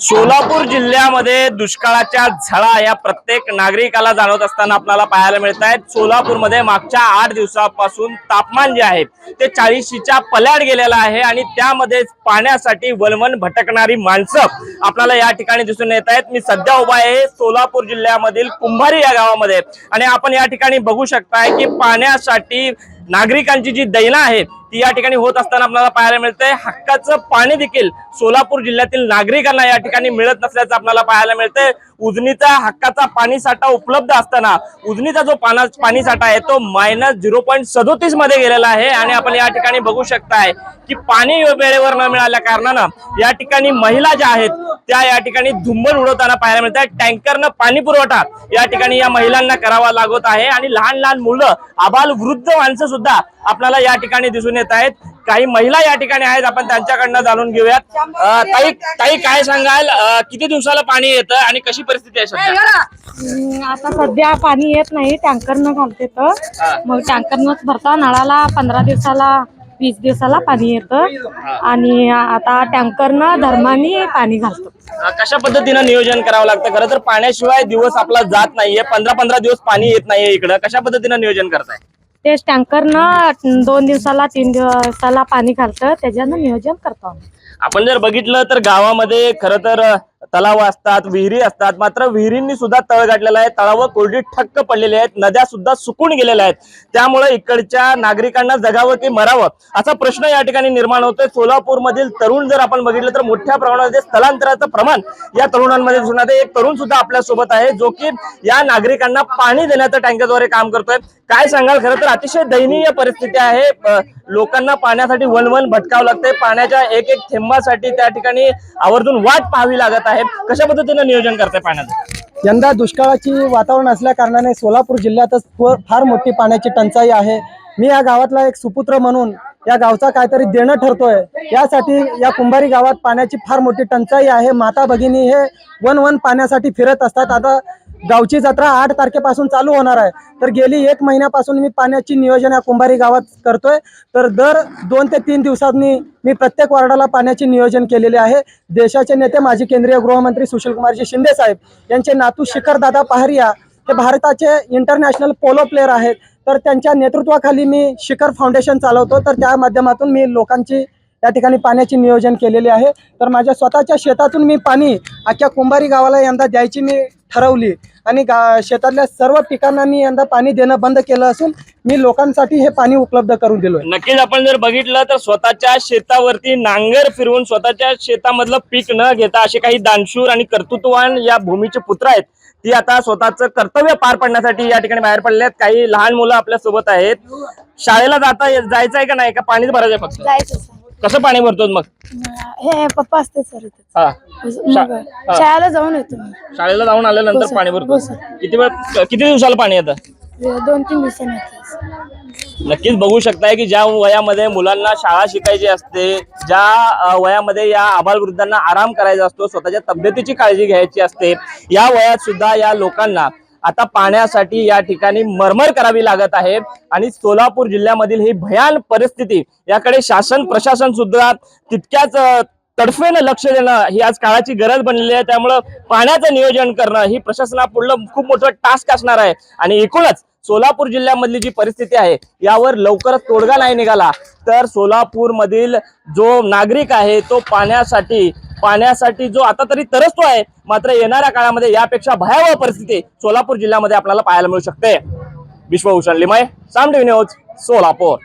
सोलापूर जिल्ह्यामध्ये दुष्काळाच्या झळा या प्रत्येक नागरिकाला जाणवत असताना आपल्याला पाहायला मिळत आहेत. सोलापूरमध्ये मागच्या आठ दिवसापासून तापमान जे आहे ते चाळीशीच्या पल्याड गेलेलं आहे आणि त्यामध्ये पाण्यासाठी वलवण भटकणारी माणसं आपल्याला या ठिकाणी दिसून येत आहेत. मी सध्या उभा आहे सोलापूर जिल्ह्यामधील कुंभारी या गावामध्ये. आणि आपण या ठिकाणी बघू शकताय की पाण्यासाठी नागरिकांची जी दैना आहे ती या ठिकाणी होत असताना आपल्याला पाहायला मिळतंय हक्काचं पाणी देखील सोलापूर जिल्ह्यातील नागरिकांना या ठिकाणी मिळत नसल्याचं आपल्याला पाहायला मिळतंय उजनीचा हक्काचा पाणी साठा उपलब्ध असताना उजनीचा जो पाना पाणी साठा आहे तो मायनस झिरो पॉईंट सदोतीसमध्ये गेलेला आहे आणि आपण या ठिकाणी बघू शकताय की पाणी वेळेवर न मिळाल्या कारणानं या ठिकाणी महिला ज्या आहेत त्या या ठिकाणी धुंबल उडवताना पाहायला मिळत आहे टँकरनं पाणी पुरवठा या ठिकाणी या महिलांना करावा लागत आहे आणि लहान लहान मुलं आबाल वृद्ध माणसं सुद्धा आपल्याला या ठिकाणी दिसून येत आहेत. काही महिला या ठिकाणी आहेत आपण त्यांच्याकडनं जाणून घेऊयात. ताई ताई काय सांगाल? अं, किती दिवसाला पाणी येतं आणि कशी परिस्थिती आहे सध्या? हम्म, आता सध्या पाणी येत नाही टँकरनं घालते. तर. मग टँकरनंच भरता नळाला पंधरा दिवसाला वीस दिवसाला पाणी येतं. आणि आता टँकरनं धर्मानी पाणी घालतो. अं, कशा पद्धतीनं नियोजन करावं लागतं? खरं तर पाण्याशिवाय दिवस आपला जात नाहीये. पंधरा पंधरा दिवस पाणी येत नाहीये इकडं. कशा पद्धतीनं नियोजन करताय? तेच टँकरनं दोन दिवसाला तीन दिवसाला पाणी घालतं त्याच्यानं नियोजन करतो आम्ही. आपण जर बघितलं तर गावामध्ये खरं तर तलाव असतात विहिरी असतात मात्र विहिरींनी सुद्धा तळ गाठलेला आहे. तळावर कोरडी ठक्क पडलेले आहेत. नद्या सुद्धा सुकून गेलेल्या आहेत. त्यामुळे इकडच्या नागरिकांना जगावं की मरावं असा प्रश्न या ठिकाणी निर्माण होतोय. सोलापूरमधील तरुण जर आपण बघितलं तर मोठ्या प्रमाणामध्ये स्थलांतराचं प्रमाण या तरुणांमध्ये दिसून येते. एक तरुण सुद्धा आपल्यासोबत आहे जो की या नागरिकांना पाणी देण्याचं टँकरद्वारे काम करतोय. काय सांगाल? खरं तर अतिशय दयनीय परिस्थिती आहे. लोकांना पाण्यासाठी वनवन भटकावं लागतंय. पाण्याच्या एक एक थेंबासाठी त्या ठिकाणी आवर्जून वाट पाहावी लागत आहे. कशा पद्धतीनं नियोजन करताय पाण्याचं? यंदा दुष्काळाची वातावरण असल्या कारणाने सोलापूर जिल्ह्यातच फार मोठी पाण्याची टंचाई आहे. मी या गावातला एक सुपुत्र म्हणून या गावचा काहीतरी देणं ठरतोय. यासाठी या कुंभारी गावात पाण्याची फार मोठी टंचाई आहे. माता भगिनी हे वन वन पाण्यासाठी फिरत असतात. आता गावची जत्रा आठ तारखेपासून चालू होणार आहे. तर गेली एक महिन्यापासून मी पाण्याची नियोजन या कुंभारी गावात करतोय. तर दर दोन ते तीन दिवसांनी मी प्रत्येक वार्डाला पाण्याचे नियोजन केलेले आहे. देशाचे नेते माजी केंद्रीय गृहमंत्री सुशीलकुमारजी शिंदे साहेब यांचे नातू शिखर दादा पहारिया हे भारताचे इंटरनॅशनल पोलो प्लेअर आहेत. तर त्यांच्या नेतृत्वाखाली मी शिखर फाउंडेशन चालवतो. तर त्या माध्यमातून मी लोकांची या ठिकाणी पाण्याची नियोजन केलेले आहे. तर माझ्या स्वतःच्या शेतातून मी पाणी अख्ख्या कुंभारी गावाला यंदा द्यायची मी ठरवली. आणि गा शेतातल्या सर्व पिकांना मी यंदा पाणी देणं बंद केलं असून मी लोकांसाठी हे पाणी उपलब्ध करून दिलोय. नक्कीच आपण जर बघितलं तर स्वतःच्या शेतावरती नांगर फिरवून स्वतःच्या शेतामधलं पीक न घेता असे काही दानशूर आणि कर्तृत्ववान या भूमीचे पुत्र आहेत ती आता स्वतःचं कर्तव्य पार पडण्यासाठी या ठिकाणी बाहेर पडले आहेत. काही लहान मुलं आपल्यासोबत आहेत. शाळेला जाता जायचं आहे का नाही? का पाणीच भरायचं आहे फक्त. कसं पाणी भरतो मग? हे पप्पा असते सर हा. शाळेला जाऊन येतो मी. शाळेला जाऊन आल्यानंतर. पाणी भरतो. किती वेळ किती दिवसाला पाणी येतं? दोन तीन दिवसांनी येते. नक्कीच बघू शकताय की ज्या वयामध्ये मुलांना शाळा शिकायची असते ज्या अ, वयामध्ये या आबालवृद्धांना आराम करायचा असतो स्वतःच्या तब्येतीची काळजी घ्यायची असते या वयात सुद्धा या लोकांना आता पाण्यासाठी या ठिकाणी मरमर करावी लागत आहे. आणि सोलापूर जिल्ह्यामधील ही भयान परिस्थिती याकडे शासन प्रशासन सुद्धा तितक्याच तडफेनं लक्ष देणं ही आज काळाची गरज बनलेली आहे. त्यामुळं पाण्याचं नियोजन करणं ही प्रशासनापुढलं खूप मोठं टास्क असणार आहे. आणि एकूणच सोलापूर जिल्ह्यामधली जी परिस्थिती आहे यावर लवकरच तोडगा नाही निघाला. तर सोलापूरमधील जो नागरिक आहे तो पाण्यासाठी पाण्यासाठी जो आता तरी तरसतो आहे मात्र येणाऱ्या काळामध्ये यापेक्षा भयावह परिस्थिती सोलापूर जिल्ह्यामध्ये आपल्याला पाहायला मिळू शकते. विश्वभूषण लिमाय साम न्यूज सोलापूर.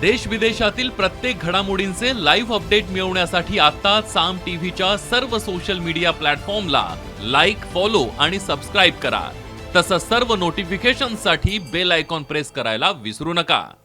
देश विदेशातील प्रत्येक घडामोडींचे लाईव्ह अपडेट मिळवण्यासाठी आता साम टीव्हीच्या सर्व सोशल मीडिया प्लॅटफॉर्मला लाईक फॉलो आणि सबस्क्राईब करा. तसंच सर्व नोटिफिकेशनसाठी बेल आयकॉन प्रेस करायला विसरू नका.